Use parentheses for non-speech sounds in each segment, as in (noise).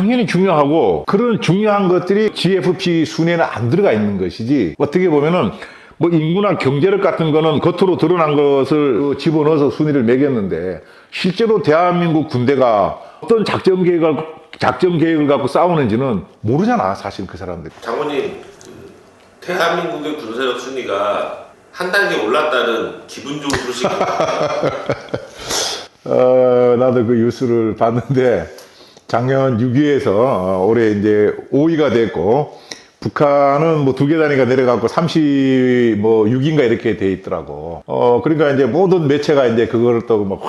당연히 중요하고 그런 중요한 것들이 GFP 순위에는 안 들어가 있는 것이지 어떻게 보면은 뭐 인구나 경제력 같은 거는 겉으로 드러난 것을 그 집어넣어서 순위를 매겼는데 실제로 대한민국 군대가 어떤 작전 계획을 작전 계획을 갖고 싸우는지는 모르잖아 사실 그 사람들. 장모님 그 대한민국의 군사력 순위가 한 단계 올랐다는 기분 좋은 소식입니다. (laughs) 어, 나도 그 뉴스를 봤는데 작년 6위에서 올해 이제 5위가 됐고 북한은 뭐 두 개 단위가 내려가고 30, 뭐 6인가 이렇게 돼 있더라고. 어, 그러니까 이제 모든 매체가 이제 그거를 또막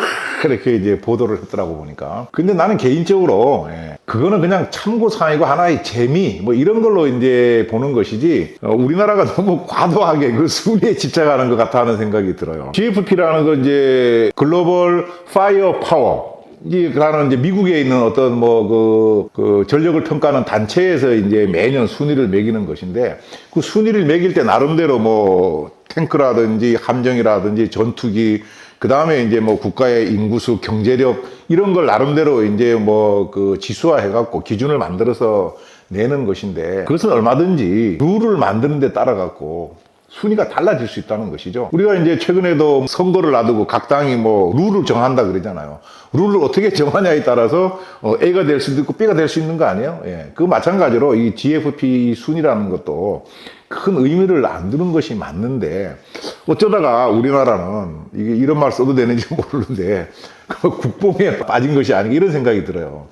이렇게 이제 보도를 했더라고 보니까. 근데 나는 개인적으로, 예, 그거는 그냥 참고 사항이고 하나의 재미, 뭐 이런 걸로 이제 보는 것이지, 어, 우리나라가 너무 과도하게 그 순위에 집착하는 것 같아 하는 생각이 들어요. GFP라는 건 이제 글로벌 파이어 파워. 이라는 이제 미국에 있는 어떤 뭐그 그 전력을 평가하는 단체에서 이제 매년 순위를 매기는 것인데 그 순위를 매길 때 나름대로 뭐 탱크라든지 함정이라든지 전투기 그 다음에 이제 뭐 국가의 인구수, 경제력 이런 걸 나름대로 이제 뭐 그 지수화 해갖고 기준을 만들어서 내는 것인데 그것은 얼마든지 룰을 만드는 데 따라 갖고 순위가 달라질 수 있다는 것이죠. 우리가 이제 최근에도 선거를 놔두고 각 당이 뭐 룰을 정한다 그러잖아요. 룰을 어떻게 (laughs) 정하냐에 따라서 어, A가 될 수도 있고 B가 될 수 있는 거 아니에요? 예. 그 마찬가지로 이 GFP 순위라는 것도 큰 의미를 안 두는 것이 맞는데 어쩌다가 우리나라는 이게 이런 말 써도 되는지 (laughs) 모르는데 그 (laughs) 국뽕에 빠진 것이 아닌가 이런 생각이 들어요.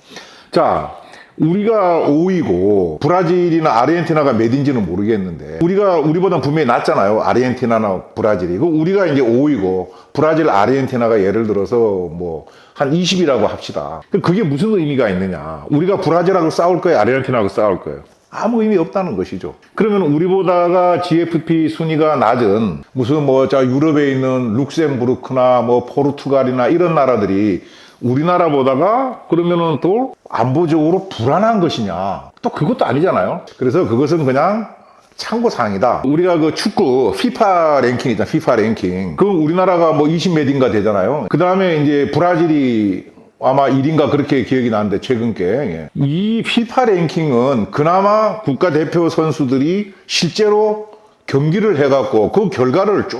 자, 우리가 5위고 브라질이나 아르헨티나가 몇인지는 모르겠는데 우리가 우리보다 분명히 낫잖아요. 아르헨티나나 브라질이. 그 우리가 이제 5위고 브라질, 아르헨티나가 예를 들어서 뭐 한 20이라고 합시다. 그게 무슨 의미가 있느냐? 우리가 브라질하고 싸울 거예요, 아르헨티나하고 싸울 거예요. 아무 의미 없다는 것이죠. 그러면 우리보다가 GFP 순위가 낮은 무슨 뭐 자 유럽에 있는 룩셈부르크나 뭐 포르투갈이나 이런 나라들이 우리나라보다가 그러면은 또 안보적으로 불안한 것이냐? 또 그것도 아니잖아요. 그래서 그것은 그냥 참고 사항이다. 우리가 그 축구 피파 랭킹 있잖아. 피파 랭킹. 그 우리나라가 뭐 20몇인가 되잖아요. 그 다음에 이제 브라질이 아마 1인가 그렇게 기억이 나는데 최근 게. 예. 이 피파 랭킹은 그나마 국가대표 선수들이 실제로 경기를 해갖고 그 결과를 쭉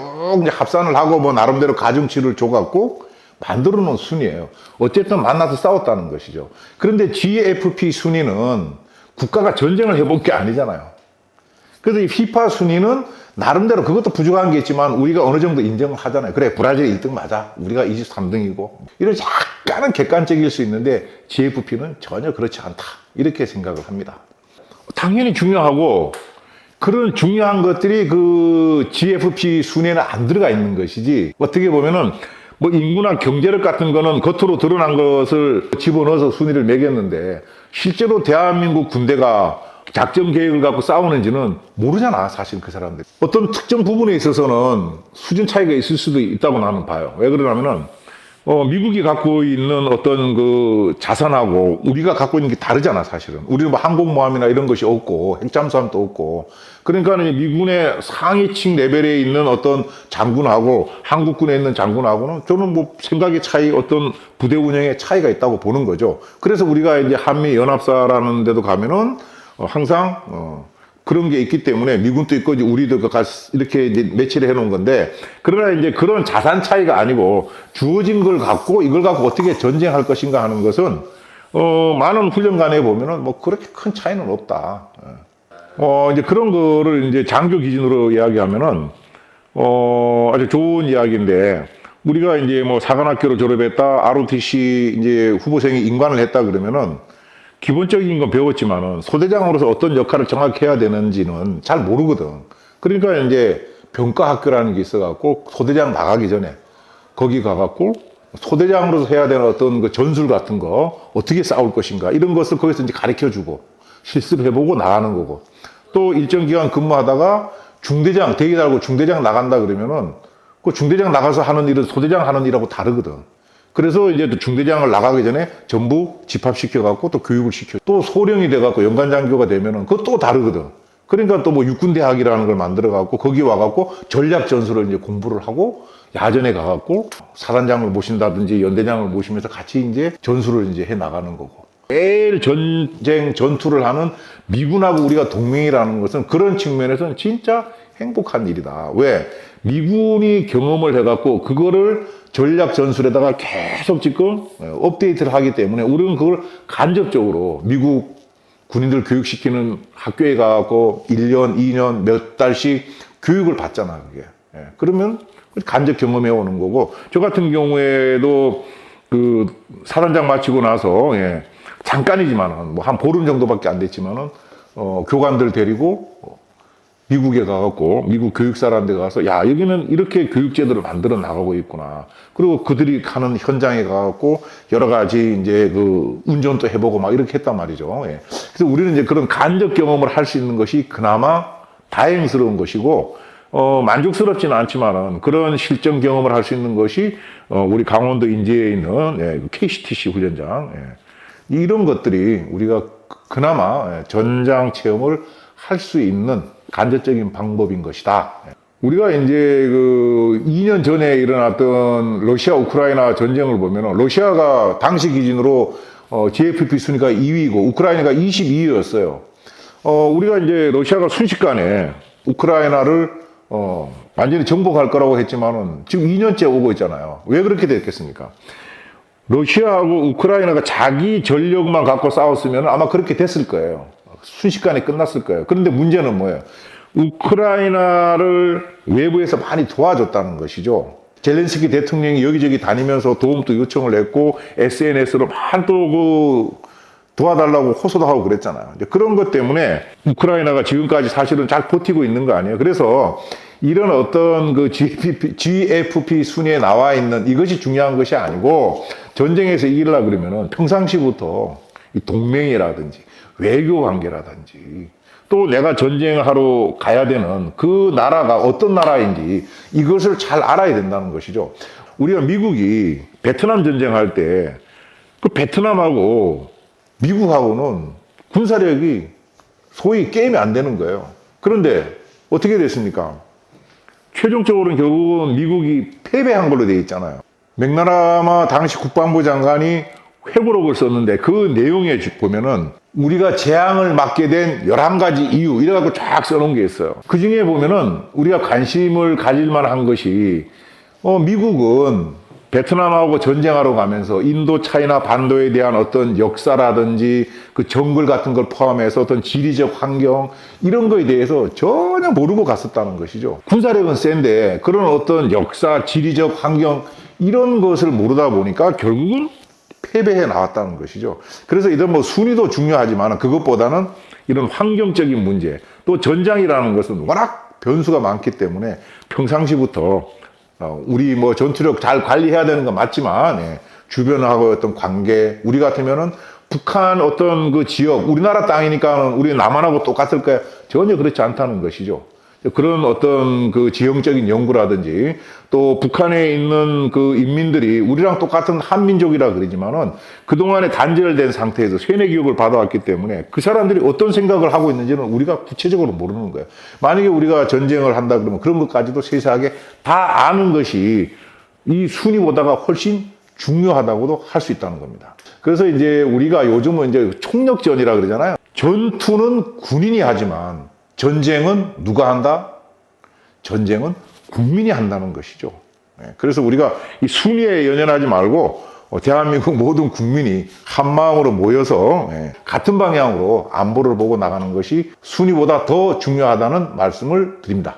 합산을 하고 뭐 나름대로 가중치를 줘갖고 만들어 놓은 순위예요. 어쨌든 만나서 싸웠다는 것이죠. 그런데 GFP 순위는 국가가 전쟁을 해본 게 아니잖아요. 그래서 이 FIFA 순위는 나름대로 그것도 부족한 게 있지만 우리가 어느 정도 인정을 하잖아요. 그래, 브라질이 1등 맞아. 우리가 23등이고. 이런 약간은 객관적일 수 있는데 GFP는 전혀 그렇지 않다. 이렇게 생각을 합니다. 당연히 중요하고 그런 중요한 것들이 그 GFP 순위에는 안 들어가 있는 것이지 어떻게 보면은 뭐 인구나 경제력 같은 거는 겉으로 드러난 것을 집어넣어서 순위를 매겼는데 실제로 대한민국 군대가 작전 계획을 갖고 싸우는지는 모르잖아 사실 그 사람들 어떤 특정 부분에 있어서는 수준 차이가 있을 수도 있다고 나는 봐요. 왜 그러냐면은 어, 미국이 갖고 있는 어떤 그 자산하고 우리가 갖고 있는 게 다르잖아, 사실은. 우리는 뭐 항공모함이나 이런 것이 없고, 핵잠수함도 없고. 그러니까 미군의 상위층 레벨에 있는 어떤 장군하고 한국군에 있는 장군하고는 저는 뭐 생각의 차이, 어떤 부대 운영의 차이가 있다고 보는 거죠. 그래서 우리가 이제 한미연합사라는 데도 가면은 어, 항상, 어, 그런 게 있기 때문에 미군도 있고 우리도 그 가- 이렇게 이제 매치를 해놓은 건데 그러나 이제 그런 자산 차이가 아니고 주어진 걸 갖고 이걸 갖고 어떻게 전쟁할 것인가 하는 것은 어 많은 훈련관에 보면은 뭐 그렇게 큰 차이는 없다. 어 이제 그런 거를 이제 장교 기준으로 이야기하면은 어 아주 좋은 이야기인데 우리가 이제 뭐 사관학교를 졸업했다 ROTC 이제 후보생이 인관을 했다 그러면은 기본적인 건 배웠지만은 소대장으로서 어떤 역할을 정확히 해야 되는지는 잘 모르거든. 그러니까 이제 병과학교라는 게 있어갖고 소대장 나가기 전에 거기 가갖고 소대장으로서 해야 되는 어떤 그 전술 같은 거 어떻게 싸울 것인가 이런 것을 거기서 이제 가르쳐 주고 실습해보고 나가는 거고 또 일정 기간 근무하다가 중대장 대기 달고 중대장 나간다 그러면은 그 중대장 나가서 하는 일은 소대장 하는 일하고 다르거든. 그래서 이제 또 중대장을 나가기 전에 전부 집합시켜갖고 또 교육을 시켜. 또 소령이 돼갖고 연간장교가 되면은 그거 또 다르거든. 그러니까 또 뭐 육군대학이라는 걸 만들어갖고 거기 와갖고 전략 전술을 이제 공부를 하고 야전에 가갖고 사단장을 모신다든지 연대장을 모시면서 같이 이제 전술을 이제 해 나가는 거고. 매일 전쟁 전투를 하는 미군하고 우리가 동맹이라는 것은 그런 측면에서는 진짜 행복한 일이다. 왜? 미군이 경험을 해갖고 그거를 전략 전술에다가 계속 지금 업데이트를 하기 때문에 우리는 그걸 간접적으로 미국 군인들 교육시키는 학교에 가고 1년, 2년, 몇 달씩 교육을 받잖아, 그게. 예, 그러면 간접 경험해 오는 거고, 저 같은 경우에도 그 사단장 마치고 나서, 예, 잠깐이지만은, 뭐 한 보름 정도밖에 안 됐지만은, 어, 교관들 데리고 어, 미국에 가갖고 미국 교육사라는 데 가서 야 여기는 이렇게 교육 제도를 만들어 나가고 있구나 그리고 그들이 가는 현장에 가갖고 여러 가지 이제 그 운전도 해보고 막 이렇게 했단 말이죠 예. 그래서 우리는 이제 그런 간접 경험을 할 수 있는 것이 그나마 다행스러운 것이고 어 만족스럽지는 않지만은 그런 실전 경험을 할 수 있는 것이 어 우리 강원도 인제에 있는 예, KCTC 훈련장 예. 이런 것들이 우리가 그나마 예, 전장 체험을 할 수 있는 간접적인 방법인 것이다. 우리가 이제 그 2년 전에 일어났던 러시아 우크라이나 전쟁을 보면 러시아가 당시 기준으로 어, GFP 순위가 2위고 우크라이나가 22위였어요. 어, 우리가 이제 러시아가 순식간에 우크라이나를 어, 완전히 정복할 거라고 했지만은 지금 2년째 오고 있잖아요. 왜 그렇게 됐겠습니까? 러시아하고 우크라이나가 자기 전력만 갖고 싸웠으면 아마 그렇게 됐을 거예요. 순식간에 끝났을 거예요. 그런데 문제는 뭐예요? 우크라이나를 외부에서 많이 도와줬다는 것이죠. 젤렌스키 대통령이 여기저기 다니면서 도움도 요청을 했고 SNS로 많이 또그 도와달라고 호소도 하고 그랬잖아요. 그런 것 때문에 우크라이나가 지금까지 사실은 잘 버티고 있는 거 아니에요. 그래서 이런 어떤 그 GFP, GFP 순위에 나와 있는 이것이 중요한 것이 아니고 전쟁에서 이기려고 그러면은 평상시부터 이 동맹이라든지 외교 관계라든지 또 내가 전쟁하러 가야 되는 그 나라가 어떤 나라인지 이것을 잘 알아야 된다는 것이죠. 우리가 미국이 베트남 전쟁할 때 그 베트남하고 미국하고는 군사력이 소위 게임이 안 되는 거예요. 그런데 어떻게 됐습니까? 최종적으로는 결국은 미국이 패배한 걸로 돼 있잖아요. 맥나라마 당시 국방부 장관이 회고록을 썼는데 그 내용에 보면은 우리가 재앙을 맞게 된 11가지 이유 이래갖고 쫙 써놓은 게 있어요. 그 중에 보면은 우리가 관심을 가질 만 한 것이 어, 미국은 베트남하고 전쟁하러 가면서 인도 차이나 반도에 대한 어떤 역사라든지 그 정글 같은 걸 포함해서 어떤 지리적 환경 이런 거에 대해서 전혀 모르고 갔었다는 것이죠. 군사력은 센데 그런 어떤 역사, 지리적 환경 이런 것을 모르다 보니까 결국은 패배해 나왔다는 것이죠. 그래서 이런 뭐 순위도 중요하지만 그것보다는 이런 환경적인 문제 또 전장이라는 것은 워낙 변수가 많기 때문에 평상시부터 어, 우리 뭐 전투력 잘 관리해야 되는 건 맞지만 예, 주변하고 어떤 관계 우리 같으면은 북한 어떤 그 지역 우리나라 땅이니까 우리 남한하고 똑같을까요? 전혀 그렇지 않다는 것이죠. 그런 어떤 그 지형적인 연구라든지 또 북한에 있는 그 인민들이 우리랑 똑같은 한민족이라 그러지만은 그동안에 단절된 상태에서 세뇌 교육을 받아왔기 때문에 그 사람들이 어떤 생각을 하고 있는지는 우리가 구체적으로 모르는 거예요. 만약에 우리가 전쟁을 한다 그러면 그런 것까지도 세세하게 다 아는 것이 이 순위보다가 훨씬 중요하다고도 할 수 있다는 겁니다. 그래서 이제 우리가 요즘은 이제 총력전이라 그러잖아요. 전투는 군인이 하지만 전쟁은 누가 한다? 전쟁은 국민이 한다는 것이죠. 예, 그래서 우리가 이 순위에 연연하지 말고 어, 대한민국 (laughs) 모든 국민이 한 마음으로 모여서 예, 같은 방향으로 안보를 보고 나가는 것이 순위보다 더 중요하다는 말씀을 드립니다.